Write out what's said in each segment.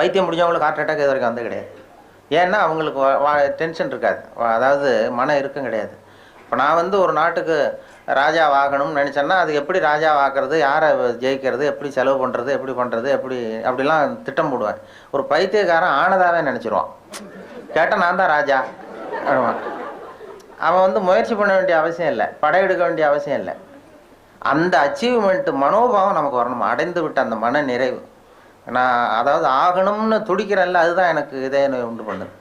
பைத்தியம் முடிஞ்சவங்களுக்கு heart attack இது வரைக்கும் வந்து கிடையாது. ஏன்னா அவங்களுக்கு டென்ஷன் இருக்காது. அதாவது மன இறுக்கம் கிடையாது. இப்போ நான் வந்து ஒரு நாட்டுக்கு ராஜா ஆகணும்னு நினச்சேன்னா அது எப்படி ராஜா ஆக்கிறது யாரை ஜெயிக்கிறது எப்படி செலவு பண்ணுறது எப்படி பண்ணுறது எப்படி அப்படிலாம் திட்டம் போடுவேன் ஒரு பைத்தியக்காரன் ஆனதாகவே நினச்சிருவான். கேட்டால் நான் தான் ராஜா. அப்படிவான். அவன் வந்து முயற்சி பண்ண வேண்டிய அவசியம் இல்லை. படையெடுக்க வேண்டிய அவசியம் இல்லை. அந்த அச்சீவ்மெண்ட் மனோபாவம் நமக்கு வரணும். அடைந்து விட்ட அந்த மன நிறைவு. நான் அதாவது ஆகணும்னு துடிக்கிறேன்ல அதுதான் எனக்கு இதே உண்டு பண்ணுது.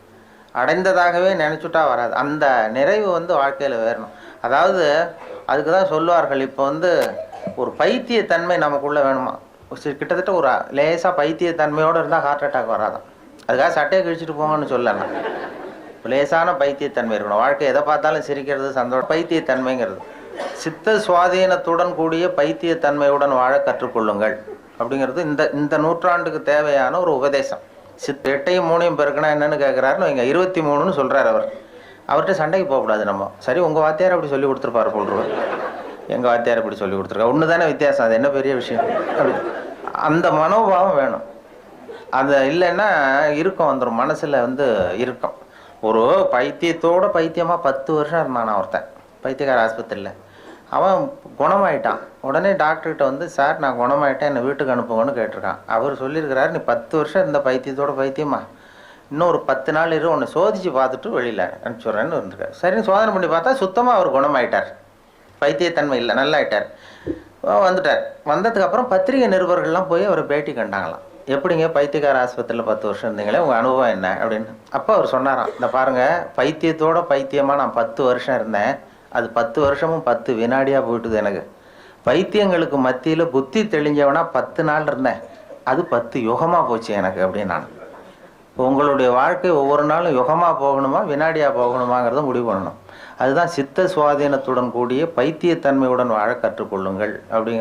அடைந்ததாகவே நினச்சுட்டா வராது. அந்த நிறைவு வந்து வாழ்க்கையில் வேறணும். அதாவது அதுக்கு தான் சொல்லுவார்கள் இப்போ வந்து ஒரு பைத்தியத்தன்மை நமக்குள்ளே வேணுமா? கிட்டத்தட்ட ஒரு லேசாக பைத்தியத்தன்மையோடு இருந்தால் ஹார்ட் அட்டாக் வராதான் அதுக்காக சட்டையை கிழிச்சிட்டு போங்கன்னு சொல்லலாம். லேசான பைத்தியத்தன்மை இருக்கணும். வாழ்க்கை எதை பார்த்தாலும் சிரிக்கிறது சந்தோஷம். பைத்தியத்தன்மைங்கிறது. சித்த சுவாதீனத்துடன் கூடிய பைத்தியத்தன்மையுடன் வாழ கற்றுக்கொள்ளுங்கள். அப்படிங்கிறது இந்த இந்த நூற்றாண்டுக்கு தேவையான ஒரு உபதேசம். சித் எட்டையும் மூணையும் பெருக்கினா என்னென்னு கேட்குறாருன்னு வைங்க இருபத்தி மூணுன்னு சொல்கிறார் அவர். அவர்கிட்ட சண்டைக்கு போகக்கூடாது நம்ம. சரி உங்கள் வாத்தியார் அப்படி சொல்லி கொடுத்துருப்பாரு போல்ருவர் எங்கள் வாத்தியார் இப்படி சொல்லி கொடுத்துருக்கா ஒன்று தானே வித்தியாசம் அது என்ன பெரிய விஷயம்? அப்படி. அந்த மனோபாவம் வேணும். அது இல்லைன்னா இருக்கும் வந்துடும் மனசில் வந்து இருக்கும் ஒரு பைத்தியத்தோட பைத்தியமாக பத்து வருஷம் இருந்தான் ஒருத்தன். பைத்தியக்கார ஆஸ்பத்திரியில். அவன் குணமாயிட்டான். உடனே டாக்டர்கிட்ட வந்து சார் நான் குணமாயிட்டேன் என்னை வீட்டுக்கு அனுப்புங்கன்னு கேட்டிருக்கான். அவர் சொல்லியிருக்கிறாரு நீ பத்து வருஷம் இருந்த பைத்தியத்தோட பைத்தியமா? இன்னும் ஒரு பத்து நாள் இரு உன்னை சோதிச்சு பார்த்துட்டு வெளியில் அனுப்பிச்சுட்றேன்னு இருந்திருக்காரு. சரின்னு சோதனை பண்ணி பார்த்தா சுத்தமாக அவர் குணமாயிட்டார். பைத்தியத்தன்மை இல்லை நல்லாயிட்டார். வந்துட்டார். வந்ததுக்கப்புறம் பத்திரிகை நிருபர்கள்லாம் போய் அவரை பேட்டி கண்டாங்களாம். எப்படிங்க பைத்தியக்கார ஆஸ்பத்திரியில் பத்து வருஷம் இருந்தீங்களே உங்கள் அனுபவம் என்ன? அப்படின்னு. அப்போ அவர் சொன்னாராம் இந்த பாருங்க பைத்தியத்தோட பைத்தியமாக நான் பத்து வருஷம் இருந்தேன். அது பத்து வருஷமும் பத்து வினாடியாக போயிட்டுது எனக்கு. பைத்தியங்களுக்கு மத்தியில் புத்தி தெளிஞ்சவனா பத்து நாள் இருந்தேன். அது பத்து யுகமாக போச்சு எனக்கு அப்படின்னு நான் உங்களுடைய வாழ்க்கை ஒவ்வொரு நாளும் யுகமாக போகணுமா வினாடியாக போகணுமாங்கிறத முடிவு பண்ணணும். அதுதான் சித்த சுவாதீனத்துடன் கூடிய பைத்தியத்தன்மையுடன் வாழ கற்றுக்கொள்ளுங்கள் அப்படிங்கிற